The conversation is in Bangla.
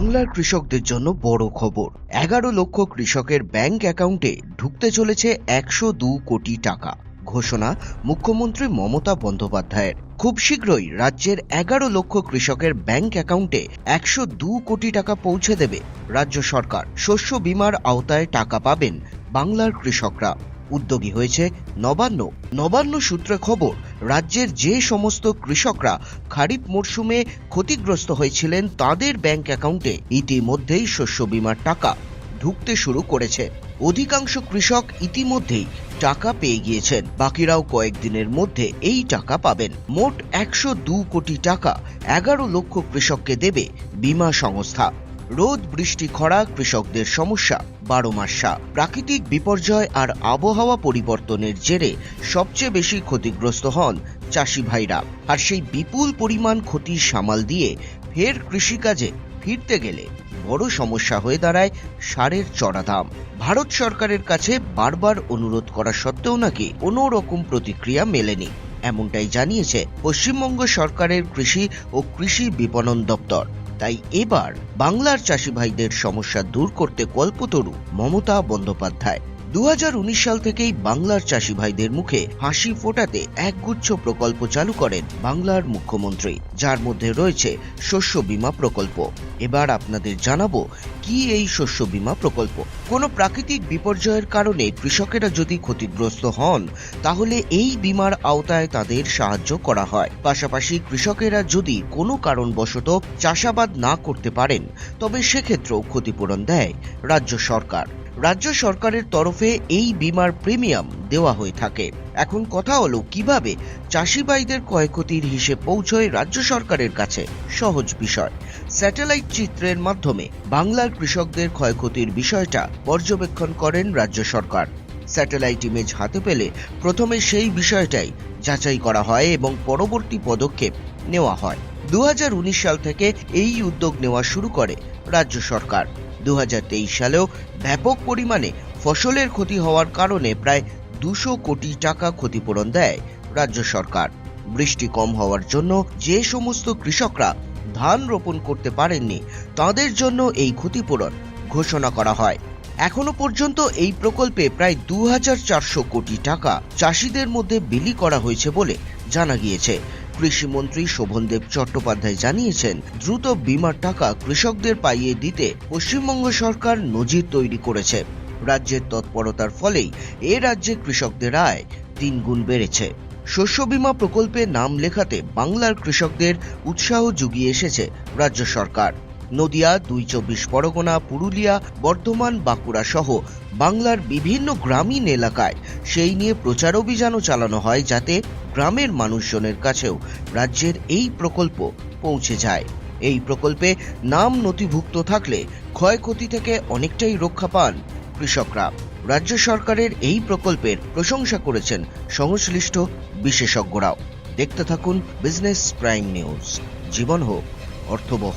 বাংলার কৃষকদের জন্য বড় খবর। এগারো লক্ষ কৃষকের ব্যাংক অ্যাকাউন্টে ঢুকতে চলেছে একশো দু কোটি টাকা, ঘোষণা মুখ্যমন্ত্রী মমতা বন্দ্যোপাধ্যায়ের। খুব শীঘ্রই রাজ্যের এগারো লক্ষ কৃষকের ব্যাংক অ্যাকাউন্টে একশো দু কোটি টাকা পৌঁছে দেবে রাজ্য সরকার। শস্য বীমার আওতায় টাকা পাবেন বাংলার কৃষকরা। উদ্যোগী হয়েছে নবান্ন। নবান্ন সূত্রে খবর, রাজ্যের যে সমস্ত কৃষকরা খারিফ মরশুমে ক্ষতিগ্রস্ত হয়েছিলেন তাদের ব্যাংক অ্যাকাউন্টে ইতিমধ্যেই শস্য বীমার টাকা ঢুকতে শুরু করেছে। অধিকাংশ কৃষক ইতিমধ্যেই টাকা পেয়ে গিয়েছেন। বাকিরাও কয়েকদিনের মধ্যে এই টাকা পাবেন। মোট একশো কোটি টাকা এগারো লক্ষ কৃষককে দেবে বীমা সংস্থা। রোদ, বৃষ্টি, খরা, কৃষকদের সমস্যা। বারো মাসা প্রাকৃতিক বিপর্যয় আর আবহাওয়া পরিবর্তনের জেরে সবচেয়ে বেশি ক্ষতিগ্রস্ত হন চাষি ভাইরা। আর সেই বিপুল পরিমাণ ক্ষতি সামাল দিয়ে ফের কৃষিকাজে ফিরতে গেলে বড় সমস্যা হয়ে দাঁড়ায় সারের চড়া দাম। ভারত সরকারের কাছে বারবার অনুরোধ করা সত্ত্বেও নাকি কোনো রকম প্রতিক্রিয়া মেলেনি। এমনটাই জানিয়েছে পশ্চিমবঙ্গ সরকারের কৃষি ও কৃষি বিপণন দপ্তর। তাই এবার বাংলার চাষি ভাইদের সমস্যা দূর করতে কল্পতরু মমতা বন্দ্যোপাধ্যায়। দু হাজার উনিশ সাল থেকেই বাংলার চাষি ভাইদের মুখে হাসি ফোটাতে একগুচ্ছ প্রকল্প চালু করেন বাংলার মুখ্যমন্ত্রী, যার মধ্যে রয়েছে শস্য বীমা প্রকল্প। এবার আপনাদের জানাব কি এই শস্য বীমা প্রকল্প। কোনো প্রাকৃতিক বিপর্যয়ের কারণে কৃষকেরা যদি ক্ষতিগ্রস্ত হন, তাহলে এই বীমার আওতায় তাদের সাহায্য করা হয়। পাশাপাশি কৃষকেরা যদি কোনো কারণবশত চাষাবাদ না করতে পারেন, তবে সেক্ষেত্রেও ক্ষতিপূরণ দেয় রাজ্য সরকার। রাজ্য সরকারের তরফে এই বীমার প্রিমিয়াম দেওয়া হয়ে থাকে। এখন কথা হলো, কীভাবে চাষি ভাইদের ক্ষয়ক্ষতির হিসেব পৌঁছয় রাজ্য সরকারের কাছে? সহজ বিষয়। স্যাটেলাইট চিত্রের মাধ্যমে বাংলার কৃষকদের ক্ষয়ক্ষতির বিষয়টা পর্যবেক্ষণ করেন রাজ্য সরকার। স্যাটেলাইট ইমেজ হাতে পেলে প্রথমে সেই বিষয়টাই যাচাই করা হয় এবং পরবর্তী পদক্ষেপ নেওয়া হয়। দু হাজার উনিশ সাল থেকে এই উদ্যোগ নেওয়া শুরু করে রাজ্য সরকার। দু হাজার তেইশ সালেও ব্যাপক পরিমাণে ফসলের ক্ষতি হওয়ার কারণে প্রায় দুশো কোটি টাকা ক্ষতিপূরণ দেয় রাজ্য সরকার। বৃষ্টি কম হওয়ার জন্য যে সমস্ত কৃষকরা ধান রোপণ করতে পারেননি, তাদের জন্য এই ক্ষতিপূরণ ঘোষণা করা হয়। এখনও পর্যন্ত এই প্রকল্পে প্রায় দু হাজার চারশো কোটি টাকা চাষিদের মধ্যে বিলি করা হয়েছে বলে জানা গিয়েছে। কৃষিমন্ত্রী শোভনদেব চট্টোপাধ্যায় জানিয়েছেন, দ্রুত বিমার টাকা কৃষকদের পাইয়ে দিতে পশ্চিমবঙ্গ সরকার নজির তৈরি করেছে। রাজ্যের তৎপরতার ফলেই এ রাজ্যে কৃষকদের আয় তিন গুণ বেড়েছে। শস্য বিমা প্রকল্পে নাম লেখাতে বাংলার কৃষকদের উৎসাহ জুগিয়ে এসেছে রাজ্য সরকার। নদিয়া, দুই চব্বিশ পরগনা, পুরুলিয়া, বর্ধমান, বাঁকুড়া সহ বাংলার বিভিন্ন গ্রামীণ এলাকায়। সেই নিয়ে প্রচার অভিযানও চালানো হয় যাতে গ্রামের মানুষজনের কাছেও রাজ্যের এই প্রকল্প পৌঁছে যায়। এই প্রকল্পে নাম নথিভুক্ত থাকলে ক্ষয়ক্ষতি থেকে অনেকটাই রক্ষা পান কৃষকরা। রাজ্য সরকারের এই প্রকল্পের প্রশংসা করেছেন সংশ্লিষ্ট বিশেষজ্ঞরাও। দেখতে থাকুন বিজনেস প্রাইম নিউজ। জীবন হোক, অর্থবহ।